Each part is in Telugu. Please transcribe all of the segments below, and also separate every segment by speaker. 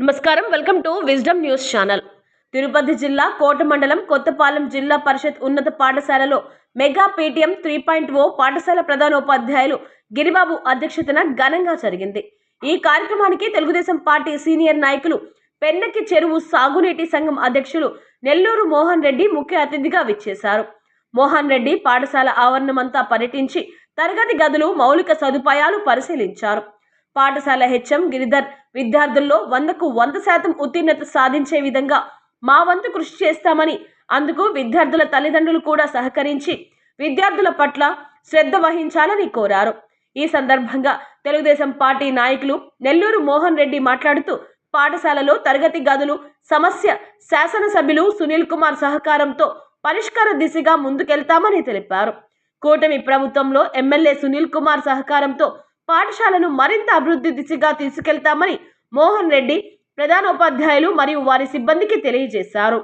Speaker 1: నమస్కారం. Welcome to wisdom news channel. Tirupati జిల్లా కోట మండలం కొత్తపాలెం జిల్లా పరిషత్ ఉన్నత పాఠశాలలో mega PTM three point O పాఠశాల ప్రధానోపాధ్యాయులు గిరిబాబు అధ్యక్షతన ఘనంగా జరిగింది. ఈ కార్యక్రమానికి తెలుగుదేశం పార్టీ సీనియర్ నాయకులు పెన్నకి చెరువు సాగునీటి సంఘం అధ్యక్షులు నెల్లూరు మోహన్ రెడ్డి ముఖ్య అతిథిగా విచ్చేశారు. మోహన్ రెడ్డి పాఠశాల ఆవరణమంతా పర్యటించి తరగతి గదులు మౌలిక సదుపాయాలు పరిశీలించారు. పాఠశాల హెచ్ఎం గిరిధర్ విద్యార్థుల్లో వందకు వంద శాతం ఉత్తీర్ణత సాధించే విధంగా మా వంతు కృషి చేస్తామని అందుకు విద్యార్థుల తల్లిదండ్రులు కూడా సహకరించి విద్యార్థుల పట్ల శ్రద్ధ వహించాలని కోరారు. ఈ సందర్భంగా తెలుగుదేశం పార్టీ నాయకులు నెల్లూరు మోహన్ రెడ్డి మాట్లాడుతూ పాఠశాలలో తరగతి గదులు సమస్య శాసనసభ్యులు సునీల్ కుమార్ సహకారంతో పరిష్కార దిశగా ముందుకెళ్తామని తెలిపారు. కూటమి ప్రభుత్వంలో ఎమ్మెల్యే సునీల్ కుమార్ సహకారంతో పాఠశాలను మరింత అభివృద్ధి దిశగా తీసుకెళ్తామని మోహన్ రెడ్డి ప్రధానోపాధ్యాయులు మరియు వారి సిబ్బందికి తెలియజేశారు.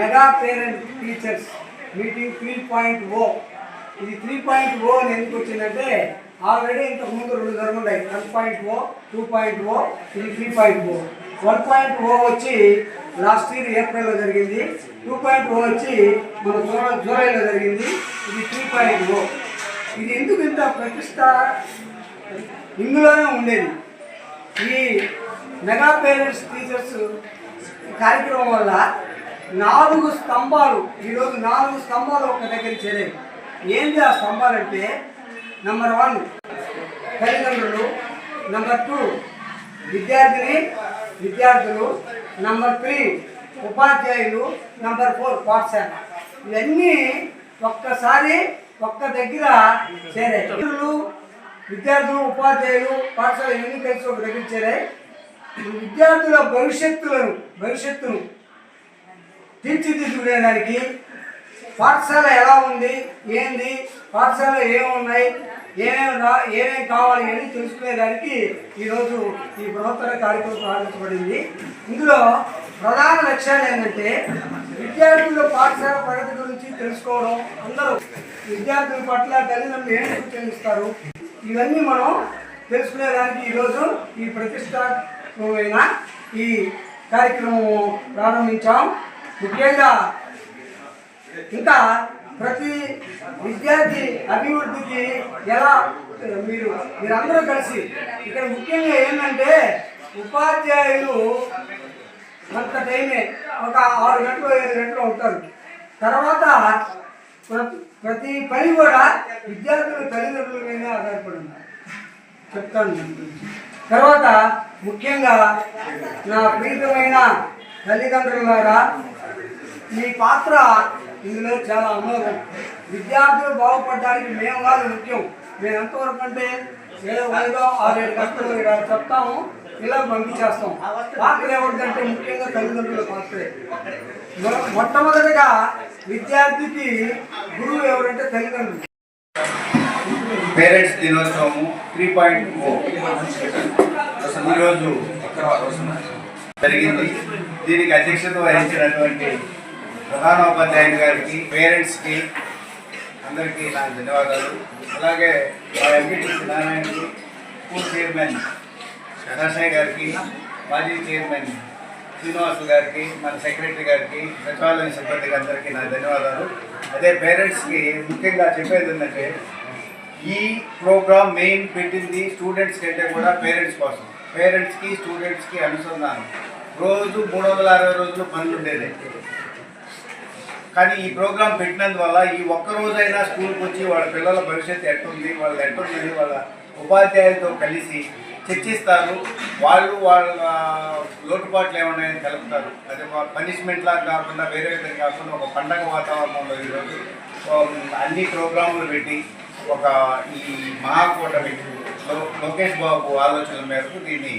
Speaker 2: Mega parent teachers meeting three point O. ఇది త్రీ పాయింట్ ఓ అని ఎందుకు వచ్చిందంటే ఆల్రెడీ ఇంతకు ముందు రెండు జరుగున్నాయి one point O two point O ఇది three point O. One point O వచ్చి లాస్ట్ ఇయర్ ఏప్రిల్లో జరిగింది. టూ పాయింట్ ఓ వచ్చి మన జూలై జూలైలో జరిగింది. ఇది త్రీ పాయింట్ ఓ. ఇది ఎందుకు ఇంత ప్రతిష్ట ఇందులోనే ఉండేది? ఈ మెగా పేరెంట్స్ టీచర్స్ కార్యక్రమం వల్ల నాలుగు స్తంభాలు ఈరోజు నాలుగు స్తంభాలు ఒక దగ్గర చేరాయి. ఏంటి ఆ స్తంభాలు అంటే నెంబర్ వన్ తల్లిదండ్రులు నెంబర్ టూ విద్యార్థిని విద్యార్థులు నెంబర్ త్రీ ఉపాధ్యాయులు నంబర్ ఫోర్ పాఠశాల. ఇవన్నీ ఒక్కసారి ఒక్క దగ్గర చేరాయి. విద్యార్థులు, విద్యార్థులు ఉపాధ్యాయులు పాఠశాల ఇవన్నీ కలిసి ఒక దగ్గర చేరాయి. విద్యార్థుల భవిష్యత్తులను భవిష్యత్తును తీర్చిదిద్దుకునేదానికి పాఠశాల ఎలా ఉంది ఏంది పాఠశాల ఏమున్నాయి ఏమేమి రా ఏమేమి కావాలి అని తెలుసుకునేదానికి ఈరోజు ఈ బృహత్తర కార్యక్రమం ప్రారంభించబడింది. ఇందులో ప్రధాన లక్ష్యాలు ఏంటంటే విద్యార్థుల పాఠశాల ప్రగతి గురించి తెలుసుకోవడం. అందరూ విద్యార్థుల పట్ల తల్లిదండ్రులు ఏం సూచనలు ఇవన్నీ మనం తెలుసుకునేదానికి ఈరోజు ఈ ప్రతిష్టాత్మకమైన ఈ కార్యక్రమం ప్రారంభించాం. ముఖ్యంగా ఇంకా ప్రతి విద్యార్థి అభివృద్ధికి ఎలా మీరు మీరందరూ కలిసి ఇక్కడ ముఖ్యంగా ఏంటంటే ఉపాధ్యాయులు కొంత టైమే ఒక ఆరు గంటలు ఏడు గంటలు ఉంటారు తర్వాత ప్రతి పని కూడా విద్యార్థుల తల్లిదండ్రుల మీద ఆధారపడి ఉన్నారు చెప్తాను తర్వాత ముఖ్యంగా నా ప్రీతమైన తల్లిదండ్రులారా మీ పాత్ర ఇందులో చాలా అమోఘం. విద్యార్థులు బాగుపడడానికి మేము కాదు ముఖ్యం. మేము ఎంతవరకు అంటే ఏదో ఐదో ఆరేడు గంటలు ఇక్కడ చెప్తాము ఇలా పంపించేస్తాం. పాత్ర ఎవరికంటే ముఖ్యంగా తల్లిదండ్రుల పాత్రే. మొట్టమొదటిగా విద్యార్థికి గురువు ఎవరంటే తల్లిదండ్రులు.
Speaker 3: పేరెంట్స్ దినోత్సవము త్రీ పాయింట్ ఈరోజు జరిగింది. దీనికి అధ్యక్షత వహించినటువంటి ప్రధానోపాధ్యాయుని గారికి పేరెంట్స్కి అందరికీ నా ధన్యవాదాలు. అలాగే మా ఎంపీటీసీ నారాయణకి స్కూల్ చైర్మన్ సదాశయ్ గారికి మాజీ చైర్మన్ శ్రీనివాసు గారికి మన సెక్రటరీ గారికి సచివాలయ సిబ్బందికి అందరికీ నా ధన్యవాదాలు. అదే పేరెంట్స్కి ముఖ్యంగా చెప్పేది ఏంటంటే ఈ ప్రోగ్రామ్ మెయిన్ పెట్టింది స్టూడెంట్స్ కంటే కూడా పేరెంట్స్ కోసం. పేరెంట్స్కి స్టూడెంట్స్కి అనుసంధానం. రోజు మూడు వందల అరవై రోజులు పనులు ఉండేది కానీ ఈ ప్రోగ్రాం పెట్టినందువల్ల ఈ ఒక్కరోజైనా స్కూల్కి వచ్చి వాళ్ళ పిల్లల భవిష్యత్తు ఎట్టుంది వాళ్ళ ఎట్టుందని వాళ్ళ ఉపాధ్యాయులతో కలిసి చర్చిస్తారు. వాళ్ళు వాళ్ళ లోటుపాట్లు ఏమన్నాయని కలుపుతారు అదే పనిష్మెంట్ లాగా కాకుండా వేరే విధంగా కాకుండా ఒక పండగ వాతావరణంలో ఈరోజు అన్ని ప్రోగ్రాములు పెట్టి ఒక ఈ మహాకూటమి లో- లోకేష్ బాబు ఆలోచన మేరకు దీన్ని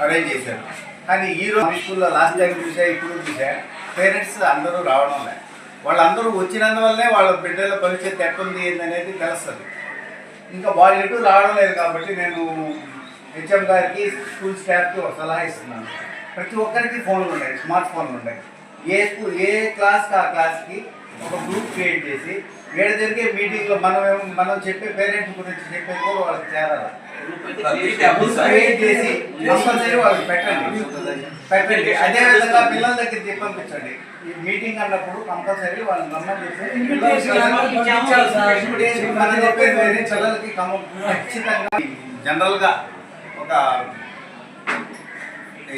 Speaker 3: అరేంజ్ చేశారు. కానీ ఈ రోజు హై స్కూల్లో లాస్ట్ టైం చూసా ఇప్పుడు చూసా పేరెంట్స్ అందరూ రావడం లే. వాళ్ళందరూ వచ్చినందువల్లనే వాళ్ళ బిడ్డల భవిష్యత్తు ఎట్టుంది ఏందనేది తెలుస్తుంది. ఇంకా వాళ్ళు ఎటు రావడం లేదు కాబట్టి నేను హెచ్ఎం గారికి స్కూల్ స్టాఫ్కి ఒక సలహా ఇస్తున్నాను. ప్రతి ఒక్కరికి ఫోన్లు ఉన్నాయి స్మార్ట్ ఫోన్లు ఉన్నాయి. ఏ స్కూల్ ఏ క్లాస్కి ఆ క్లాస్కి ఒక గ్రూప్ క్రియేట్ చేసి వేడ జరిగే మీటింగ్లో మనం మనం చెప్పే పేరెంట్స్ గురించి చెప్పేది కూడా వాళ్ళకి చేరాలి? క్రియేట్ చేసి కంపల్సరీ వాళ్ళకి పెట్టండి. పెట్టండి. అదే విధంగా పిల్లల దగ్గర పంపించండి. ఈ మీటింగ్ అన్నప్పుడు కంపల్సరీ వాళ్ళని నమ్మకం చేసి మనం చెప్పేది వేరే పిల్లలకి కమ- ఖచ్చితంగా జనరల్గా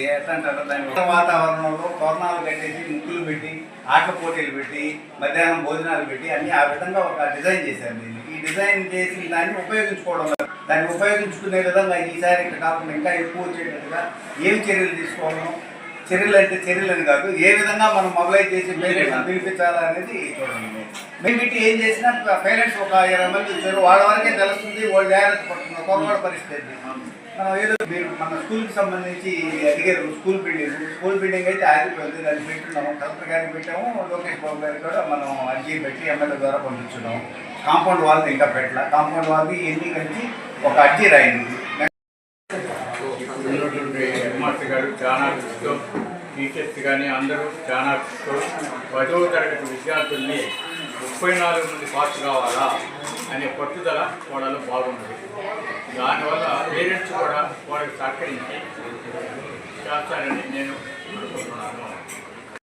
Speaker 3: ఎట్లంటారు దాని వాతావరణంలో తోరణాలు కట్టేసి ముగ్గులు పెట్టి ఆటల పోటీలు పెట్టి మధ్యాహ్నం భోజనాలు పెట్టి అన్ని ఆ విధంగా ఒక డిజైన్ చేశారు దీన్ని. ఈ డిజైన్ చేసి దాన్ని ఉపయోగించుకోవడం దాన్ని ఉపయోగించుకునే విధంగా ఈసారి ఇక్కడ కాకుండా ఇంకా ఎక్కువ వచ్చేటట్టుగా ఏం చర్యలు తీసుకోవడం చర్యలు అంటే చర్యలు అని కాదు ఏ విధంగా మనం మొబైల్ చేసి పిలిపించాలా అనేది చూడండి. మేము ఇటు ఏం చేసినా పేరెంట్స్ ఒక ఇరవై మంది వచ్చారు వాళ్ళ వరకే తెలుస్తుంది వాళ్ళు జాగ్రత్త పడుతున్నారు కొరవాడ పరిస్థితి ఏదో మీరు మన స్కూల్కి సంబంధించి అడిగారు స్కూల్ బిల్డింగ్. స్కూల్ బిల్డింగ్ అయితే ఆగిపోయింది. దాన్ని పెట్టున్నాము. కలెక్టర్ గారికి పెట్టాము. లోకేష్ బాబు గారికి కూడా మనం అర్జీ పెట్టి ఎమ్మెల్యే ద్వారా పంపించున్నాము. కాంపౌండ్ వాళ్ళది ఇంకా పెట్టాల. కాంపౌండ్ వాళ్ళది ఎన్ని కలిసి ఒక అర్జీ రాయింది.
Speaker 4: హెడ్మాస్టర్ గారు చాలా కృషితో టీచర్స్ కానీ అందరూ చాలా కృషితో పదవ తరగతి విద్యార్థుల్ని ముప్పై నాలుగు మంది పాస్ కావాలా? అనే పట్టుదల వాళ్ళలో బాగుంటుంది దానివల్ల పేరెంట్స్ కూడా వాళ్ళకి సహకరించి చేస్తారని నేను అనుకుంటున్నాను.